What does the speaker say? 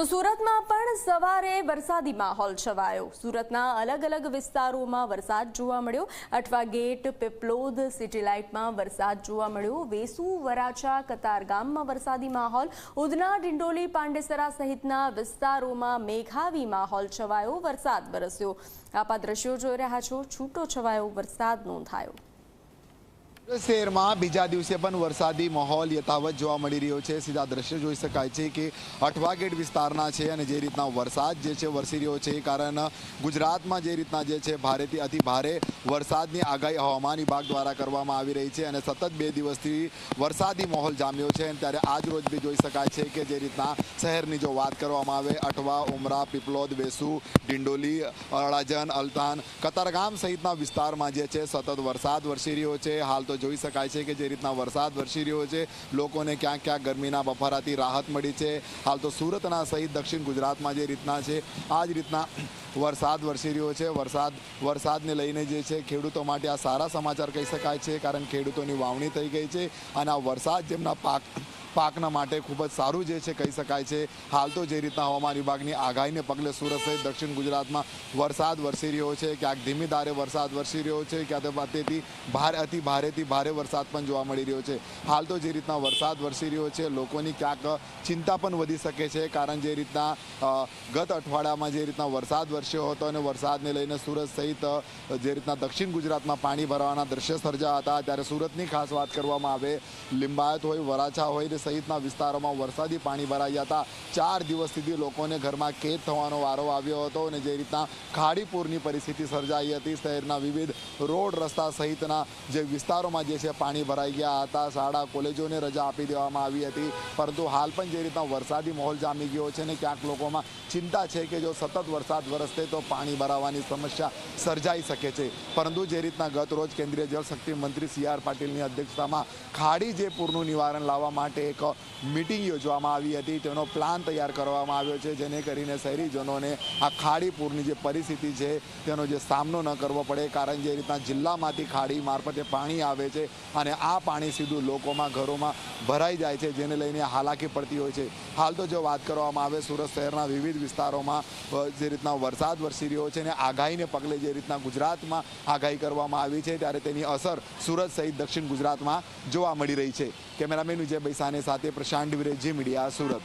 તો સુરતમાં પણ સવારે વરસાદી માહોલ છવાયો. સુરતના અલગ અલગ વિસ્તારોમાં વરસાદ જોવા મળ્યો. અઠવા ગેટ, પીપલોદ સિટી લાઇટમાં વરસાદ જોવા મળ્યો. વેસુ, વરાછા કતારગામમાં વરસાદી માહોલ. ઉધના, ડિંડોલી, પાંડેસરા સહિતના વિસ્તારોમાં મેઘાવી માહોલ છવાયો, વરસાદ વરસ્યો. આપા દ્રશ્યો જોઈ રહ્યા છો. છૂટો છવાયો વરસાદ નોંધાયો. શહેરમાં બીજા દિવસે પણ વરસાદી માહોલ યથાવત જોવા મળી રહ્યો છે. સીધા દ્રશ્ય જોઈ શકાય છે કે અઠવા ગેટ વિસ્તારના છે અને જે રીતના વરસાદ જે છે વરસી રહ્યો છે કારણ ગુજરાતમાં જે રીતના જે છે ભારેથી અતિ ભારે વરસાદની આગાહી હવામાન વિભાગ દ્વારા કરવામાં આવી રહી છે અને સતત બે દિવસથી વરસાદી માહોલ જામ્યો છે. અને ત્યારે આજ રોજ બી જોઈ શકાય છે કે જે રીતના શહેરની જો વાત કરવામાં આવે, અઠવા, ઉમરા, પીપલોદ, વેસુ, ડિંડોલી અડાજન અલતાન, કતારગામ સહિતના વિસ્તારમાં જે છે સતત વરસાદ વરસી રહ્યો છે. હાલ તો જોઈ શકાય છે કે જે રીતના વરસાદ વરસી રહ્યો છે, લોકોને ક્યાંક ક્યાંક ગરમીના બફારાથી રાહત મળી છે. હાલ તો સુરતના સહિત દક્ષિણ ગુજરાતમાં જે રીતના છે, આ જ રીતના વરસાદ વરસી રહ્યો છે. વરસાદ, વરસાદને લઈને જે છે, ખેડૂતો માટે આ સારા સમાચાર કહી શકાય છે, કારણ ખેડૂતોની વાવણી થઈ ગઈ છે અને આ વરસાદ જેમના પાક પાકના માટે ખૂબ જ સારું જે છે કહી શકાય છે. હાલ તો જે રીતના હવામાન વિભાગની આગાહીને પગલે સુરત સહિત દક્ષિણ ગુજરાતમાં વરસાદ વરસી રહ્યો છે. ક્યાંક ધીમી ધારે વરસાદ વરસી રહ્યો છે ક્યાં તેથી ભારે અતિ ભારેથી ભારે વરસાદ પણ જોવા મળી રહ્યો છે. હાલ તો જે રીતના વરસાદ વરસી રહ્યો છે, લોકોની ક્યાંક ચિંતા પણ વધી શકે છે, કારણ જે રીતના ગત અઠવાડિયામાં જે રીતના વરસાદ વરસ્યો હતો અને વરસાદને લઈને સુરત સહિત જે રીતના દક્ષિણ ગુજરાતમાં પાણી ભરાવાના દ્રશ્ય સર્જા હતા. ત્યારે સુરતની ખાસ વાત કરવામાં આવે, લિંબાયત હોય, વરાછા હોય તે સહિતના વિસ્તારોમાં વરસાદી પાણી ભરાયા હતા. ચાર દિવસ સુધી લોકોને ઘરમાં કેદ થવાનો વારો આવ્યો હતો અને જે રીતના ખાડીપુરની પરિસ્થિતિ સર્જાઈ હતી, શહેરના વિવિધ રોડ રસ્તા સહિતના જે વિસ્તારોમાં જે છે પાણી ભરાઈ ગયા હતા. શાળા, કોલેજોને રજા આપી દેવામાં આવી હતી. પરંતુ હાલ પણ જે રીતના વરસાદી માહોલ જામી ગયો છે ને ક્યાંક લોકોમાં ચિંતા છે કે જો સતત વરસાદ વરસશે તો પાણી ભરાવાની સમસ્યા સર્જાઈ શકે છે. પરંતુ જે રીતના ગત રોજ કેન્દ્રીય જળશક્તિ મંત્રી સી આર પાટીલની અધ્યક્ષતામાં ખાડી જે પૂરનું નિવારણ લાવવા માટે એક મિટિંગ યોજવામાં આવી હતી. તેનો પ્લાન તૈયાર કરવામાં આવ્યો છે, જેને કરીને શહેરીજનોને આ ખાડી પૂરની જે પરિસ્થિતિ છે, તેનો જે સામનો ન કરવો પડે, કારણ જે રીતના જિલ્લામાંથી ખાડી મારફતે પાણી આવે છે અને આ પાણી સીધું લોકોમાં, ઘરોમાં ભરાઈ જાય છે, જેને લઈને હાલાકી પડતી હોય છે. હાલ તો જો વાત કરવામાં આવે, સુરત શહેરના વિવિધ વિસ્તારોમાં જે રીતના વરસાદ વરસી રહ્યો છે અને આગાહીને પગલે જે રીતના ગુજરાતમાં આગાહી કરવામાં આવી છે, ત્યારે તેની અસર સુરત સહિત દક્ષિણ ગુજરાતમાં જોવા મળી રહી છે. કેમેરામેન વિજય બૈસાને સાથે પ્રશાંત વિરેજી, મીડિયા સુરત.